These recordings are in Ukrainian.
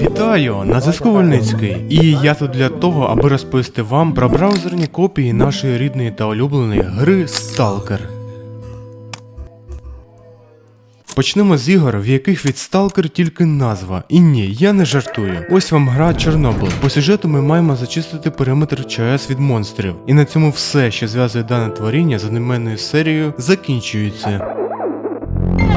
Вітаю! На зв'язку Вольницький. І я тут для того, аби розповісти вам про браузерні копії нашої рідної та улюбленої гри Stalker. Почнемо з ігор, в яких від Сталкер тільки назва. І ні, я не жартую. Ось вам гра Чорнобиль. По сюжету ми маємо зачистити периметр ЧАЕС від монстрів. І на цьому все, що зв'язує дане творіння з одноіменною серією, закінчується.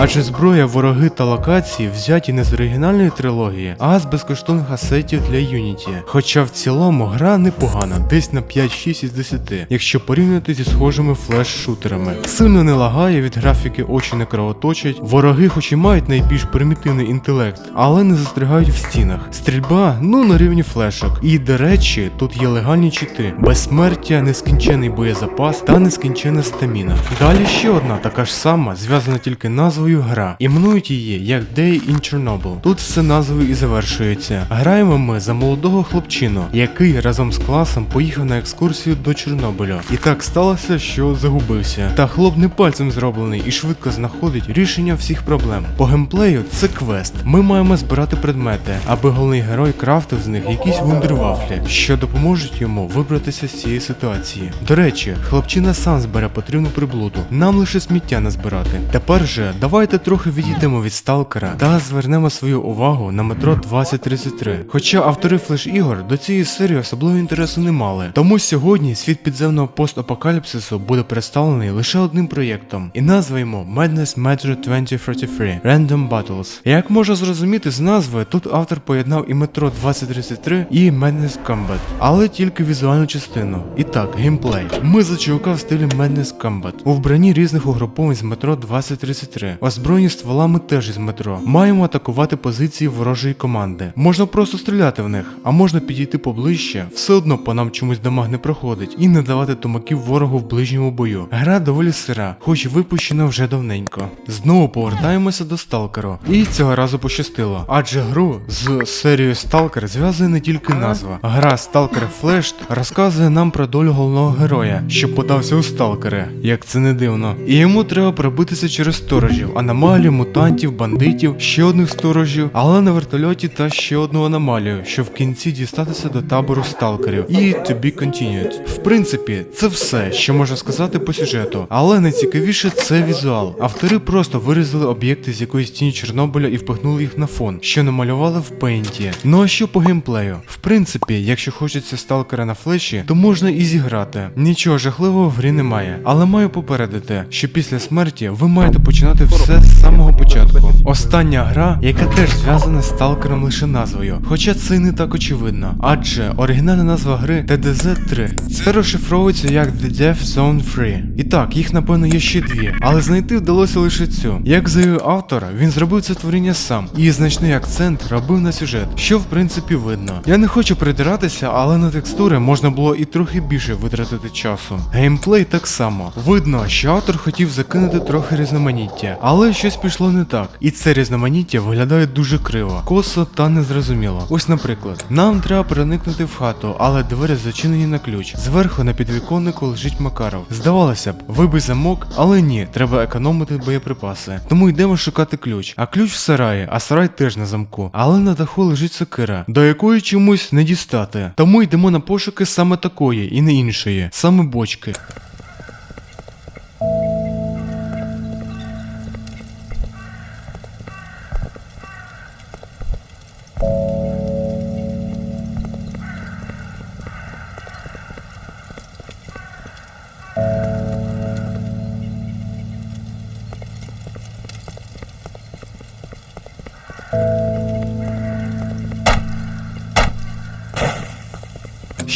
Адже зброя, вороги та локації взяті не з оригінальної трилогії, а з безкоштовних асетів для Unity. Хоча в цілому гра непогана, десь на 5-6 із 10, якщо порівняти зі схожими флеш-шутерами. Сильно не лагає, від графіки очі не кровоточать, вороги хоч і мають найбільш примітивний інтелект, але не застрягають в стінах. Стрільба, ну на рівні флешок. І до речі, тут є легальні чити, безсмертя, нескінчений боєзапас та нескінчена стаміна. Далі ще одна така ж сама, зв'язана тільки назвою гра. Іменують її як Day in Chernobyl. Тут все назвою і завершується. Граємо ми за молодого хлопчину, який разом з класом поїхав на екскурсію до Чорнобиля. І так сталося, що загубився. Та хлоп не пальцем зроблений і швидко знаходить рішення всіх проблем. По геймплею це квест. Ми маємо збирати предмети, аби головний герой крафтив з них якісь вундервафлі, що допоможуть йому вибратися з цієї ситуації. До речі, хлопчина сам збере потрібну приблуду. Нам лише сміття назбирати. Тепер же давайте трохи відійдемо від сталкера та звернемо свою увагу на метро 2033. Хоча автори флеш-ігор до цієї серії особливо інтересу не мали. Тому сьогодні світ підземного постапокаліпсису буде представлений лише одним проєктом, і назва йому Madness Metro 2033 Random Battles. Як можна зрозуміти з назви, тут автор поєднав і метро 2033 і Madness Combat, але тільки візуальну частину. І так, геймплей. Ми за чувака в стилі Madness Combat. У вбранні різних угруповань з метро 2033, озброєні стволами теж із метро. Маємо атакувати позиції ворожої команди. Можна просто стріляти в них, а можна підійти поближче, все одно по нам чомусь дамаг не проходить, і не давати тумаків ворогу в ближньому бою. Гра доволі сира, хоч випущена вже давненько. Знову повертаємося до Сталкеру. І цього разу пощастило, адже гру з серією Сталкер зв'язує не тільки назва. Гра Stalker Flashed розказує нам про долю головного героя, що подався у сталкери, як це не дивно. І йому треба пробитися через сторожів, аномалію, мутантів, бандитів, ще одних сторожів, але на вертольоті та ще одну аномалію, щоб в кінці дістатися до табору сталкерів. І to be continued. В принципі, це все, що можна сказати по сюжету. Але найцікавіше це візуал. Автори просто вирізали об'єкти з якоїсь тіні Чорнобиля і впихнули їх на фон, що намалювали в пейнті. Ну а що по геймплею? В принципі, якщо хочеться сталкера на флеші, то можна і зіграти. Нічого жахливого в грі немає. Але маю попередити, що після смерті ви маєте починати все з самого початку. Остання гра, яка теж зв'язана з сталкером лише назвою. Хоча це не так очевидно. Адже оригінальна назва гри TDZ 3. Це розшифровується як The Death Zone 3. І так, їх напевно є ще дві, але знайти вдалося лише цю. Як заявив автор, він зробив це творіння сам і значний акцент робив на сюжет, що в принципі видно. Я не хочу придиратися, але на текстури можна було і трохи більше витратити часу. Геймплей так само. Видно, що автор хотів закинути трохи різноманіття, але щось пішло не так. І це різноманіття виглядає дуже криво, косо та незрозуміло. Ось, наприклад, нам треба проникнути в хату, але двері зачинені на ключ. Зверху на підвіконнику лежить Макаров. Здавалося б, вибий замок, але ні, треба економити боєприпаси. Тому йдемо шукати ключ. А ключ в сараї, а сарай теж на замку. Але на даху лежить сокира, до якої чомусь не дістати. Тому йдемо на пошуки саме такої і не іншої, саме бочки.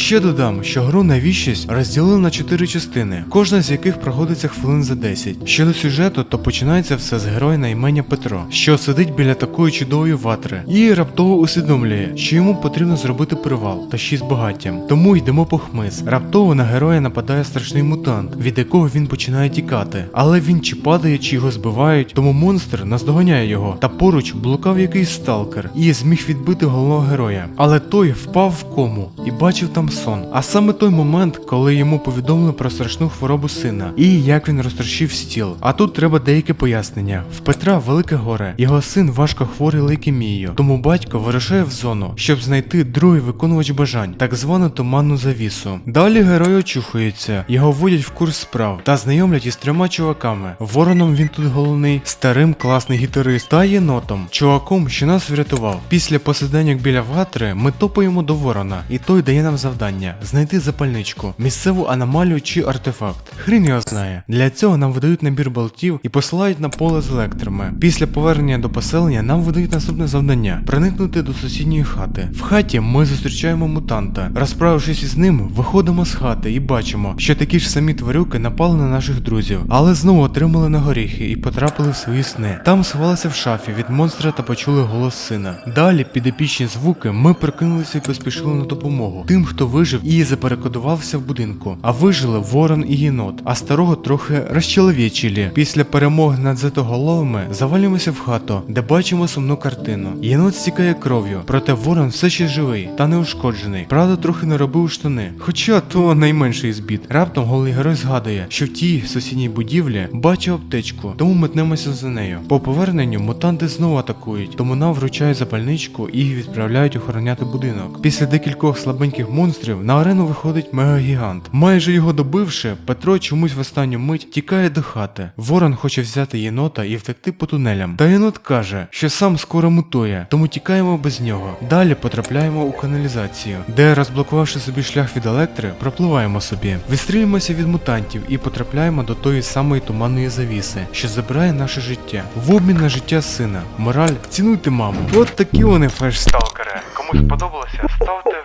Ще додам, що гру навіщось розділили на чотири частини, кожна з яких проходиться хвилин за 10. Щодо сюжету, то починається все з героя на імення Петро, що сидить біля такої чудової ватри, і раптово усвідомлює, що йому потрібно зробити привал та ще з багаттям. Тому йдемо по хмиз. Раптово на героя нападає страшний мутант, від якого він починає тікати. Але він чи падає, чи його збивають, тому монстр наздоганяє його. Та поруч блукав якийсь сталкер і зміг відбити головного героя. Але той впав в кому і бачив там сон. А саме той момент, коли йому повідомили про страшну хворобу сина і як він розтрощив стіл. А тут треба деяке пояснення. В Петра велике горе. Його син важко хворий лейкемією, тому батько вирушає в зону, щоб знайти другий виконувач бажань, так звану туманну завісу. Далі герой очухується, його вводять в курс справ та знайомлять із трьома чуваками. Вороном він тут головний, старим класний гітарист та єнотом, чуваком, що нас врятував. Після посиденьок біля ватри ми топаємо до ворона, і той дає нам завдання знайти запальничку, місцеву аномалію чи артефакт. Хрін його знає. Для цього нам видають набір болтів і посилають на поле з електрами. Після повернення до поселення нам видають наступне завдання проникнути до сусідньої хати. В хаті ми зустрічаємо мутанта. Розправившись із ним, виходимо з хати і бачимо, що такі ж самі тварюки напали на наших друзів, але знову отримали на горіхи і потрапили в свої сни. Там сховалися в шафі від монстра та почули голос сина. Далі, під епічні звуки, ми прикинулися і поспішили на допомогу тим, хто вижив і заперекодувався в будинку. А вижили ворон і єнот, а старого трохи розчеловічили. Після перемоги над зетоголовими завалюємося в хату, де бачимо сумну картину. Єнот стікає кров'ю, проте ворон все ще живий та неушкоджений. Правда, трохи не робив штани. Хоча то найменший з бід. Раптом голий герой згадує, що в тій сусідній будівлі бачив аптечку, тому метнемося за нею. По поверненню мутанти знову атакують, тому нам вручають запальничку і відправляють охороняти будинок. Після декількох слабеньких монстрів на арену виходить мегагігант. Майже його добивши, Петро чомусь в останню мить тікає до хати. Ворон хоче взяти єнота і втекти по тунелям. Та єнот каже, що сам скоро мутує, тому тікаємо без нього. Далі потрапляємо у каналізацію, де, розблокувавши собі шлях від електри, пропливаємо собі. Відстрілюємося від мутантів і потрапляємо до тої самої туманної завіси, що забирає наше життя. В обмін на життя сина. Мораль цінуйте маму. От такі вони флеш-сталкери. Кому сподобалося, ставте.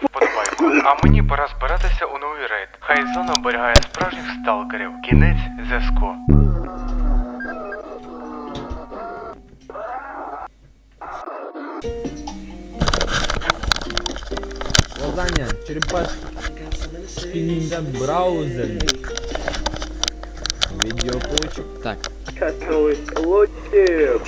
А мені пора збиратися у новий рейд. Хай зона оберігає справжніх сталкерів. Кінець зв'язку. Завдання. Черепашки. Спінінга браузер. Відеопочок. Так. Коснулась лучше.